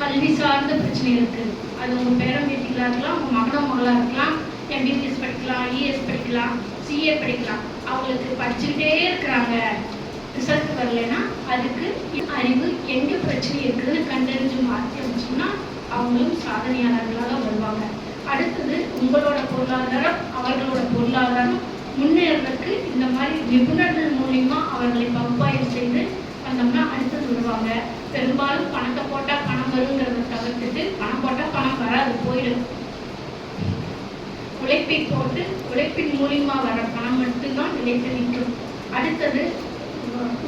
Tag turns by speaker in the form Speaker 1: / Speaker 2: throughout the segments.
Speaker 1: கல்வி சார்ந்த பிரச்சனை இருக்கு. அது உங்க பேரன் பேத்திகளா இருக்கலாம் உங்க மகனோ மகளா இருக்கலாம் எம்பிபிஎஸ் படிக்கலாம் இஎஸ் படிக்கலாம் சிஏ படிக்கலாம். அவங்களுக்கு படிச்சுக்கிட்டே இருக்கிறாங்க. ரிசல்ட் வரலைன்னா அதுக்கு அறிவு எங்க பிரச்சனை இருக்குதுன்னு கண்டறிஞ்சு மாற்றி அமைச்சோம்னா அவங்களும் சாதனையாளர்களாக வருவாங்க. அடுத்தது உங்களோட பொருளாதாரம் அவர்களோட பொருளாதாரம் முன்னேறதுக்கு இந்த மாதிரி நிபுணர்கள் மூலியமா அவர்களை பகுப்பாய்வு செய்து வந்தோம்னா அடுத்தது வருவாங்க. பெரும்பாலும் பணம் வருங்கிறத தவிர்த்துட்டு பணம் போட்டா பணம் வராது போயிடும். உழைப்பை போட்டு உழைப்பின் மூலியமா வர பணம் மட்டும்தான் நிலைத்து நிற்கும். அடுத்தது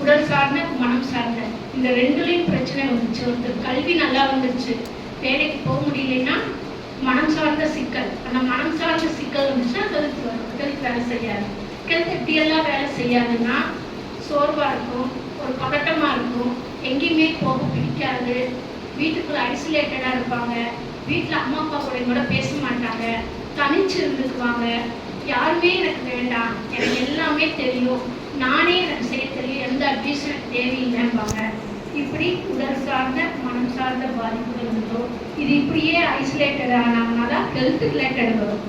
Speaker 1: உடல் சார்ந்த மனம் சார்ந்த. இந்த ரெண்டுலையும் பிரச்சனை வந்துச்சு. ஒருத்தர் கல்வி நல்லா வந்துருச்சு. வேலைக்கு போக முடியலைன்னா மனம் சார்ந்த சிக்கல். அந்த மனம் சார்ந்த சிக்கல் வந்துச்சுன்னா உடலுக்கு வரும் வேலை செய்யாது. ஹெல்த் எப்படியெல்லாம் வேலை செய்யாதுன்னா சோர்வா இருக்கும் ஒரு பதட்டமா இருக்கும். எங்கேயுமே போக பிடிக்காது. வீட்டுக்குள்ள ஐசோலேட்டடா இருப்பாங்க. வீட்டுல அம்மா அப்பா கூட கூட பேச மாட்டாங்க. தனிச்சு இருந்துக்குவாங்க யாருமே எனக்கு வேண்டாம். எனக்கு எல்லாமே தெரியும். நானே எனக்கு செய்ய தெரியும். எந்த அட்வைஸும் எனக்கு தேவையில்லைம்பாங்க. இப்படி உடல் சார்ந்த மனம் சார்ந்த பாதிப்புகள் வரும் இது இப்படியே ஐசோலேட்டட் ஆனாங்கன்னா தான் ஹெல்த் ரிலேட்டட் வரும்.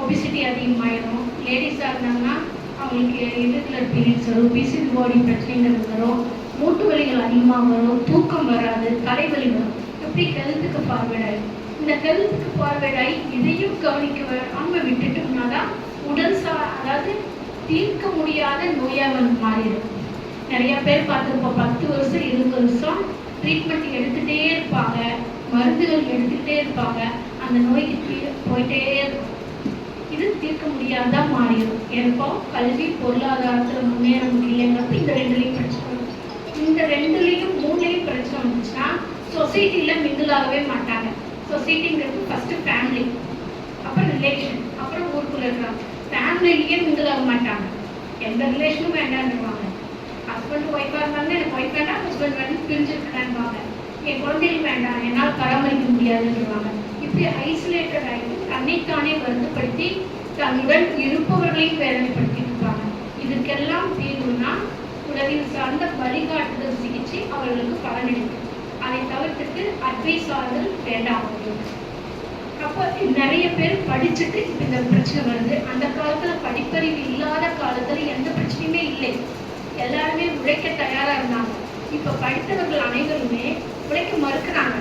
Speaker 1: ஒபிசிட்டி அதிகமாயிடும் லேடிஸாக இருந்தாங்கன்னா அவங்களுக்கு irregular பீரியட்ஸ் வரும் பிசில் பாடி பிரச்சனைகள் வரும் மூட்டு வலிகள் அதிகமாக வரும் தூக்கம் வராது தலைவலி வரும். எப்படி ஹெல்த்துக்கு ஃபார்வேர்ட் இந்த ஹெல்த்துக்கு ஃபார்வேர்ட் இதையும் கவனிக்க வராம விட்டுட்டோம்னா தான் உடல் சா அதாவது தீர்க்க முடியாத நோயாக வந்து மாறிடும். நிறைய பேர் பார்த்துருப்போம் பத்து வருஷம் இருபது வருஷம் ட்ரீட்மெண்ட் எடுத்துகிட்டே இருப்பாங்க மருந்துகள் எடுத்துக்கிட்டே இருப்பாங்க அந்த நோய்க்கு தீ- போயிட்டே இருக்கும். இது தீர்க்க முடியாததா மாறிடும். ஏற்போ கல்வி பொருளாதாரத்தில் முன்னேற முடியலைங்கிறப்ப இந்த ரெண்டுலேயும் பிரச்சனை. ரெண்டுலேயும் மூணுலேயும் பிரச்சனை வந்துச்சுன்னா சொசைட்டில மிங்கிளாகவே மாட்டாங்க. சொசைட்டிங்கிறது ஃபர்ஸ்ட் ஃபேமிலி அப்புறம் ரிலேஷன் அப்புறம் ஊருக்குள்ள இருக்காங்க ஃபேமிலிலேயே மிங்கிள் ஆக மாட்டாங்க. எந்த ரிலேஷனும் வேண்டாம்னுவாங்க ஹஸ்பண்ட் ஒய்ஃபாக இருந்தாலும் எனக்கு ஒய்ஃப் வேண்டாம் ஹஸ்பண்ட் வந்து பிரிஞ்சிருக்கிறான்பாங்க என் குழந்தைகள் வேண்டாம் என்னால் பராமரிக்க முடியாதுன்றவாங்க இப்படி ஐசோலேட்டட் ஆகிட்டு தன்னைத்தானே வருத்தப்படுத்தி தன்னுடன் இருப்பவர்களையும் வேதனைப்படுத்திட்டு இருப்பாங்க. இதுக்கெல்லாம் தீர்வுனா உதவி சார்ந்த வழிகாட்டுதல் சிகிச்சை அவர்களுக்கு பலனளிக்கும். அதை தவிர்த்துட்டு அட்வைஸ் ஆறுதல் வேண்டாம். அப்போ நிறைய பேர் படிச்சுட்டு இப்போ இந்த பிரச்சனை வருது. அந்த காலத்துல படிப்பறிவு இல்லாத காலத்துல எந்த பிரச்சனையுமே இல்லை. எல்லாருமே உழைக்க தயாரா இருந்தாங்க. இப்ப படித்தவர்கள் அனைவருமே உழைக்க மறுக்கிறாங்க.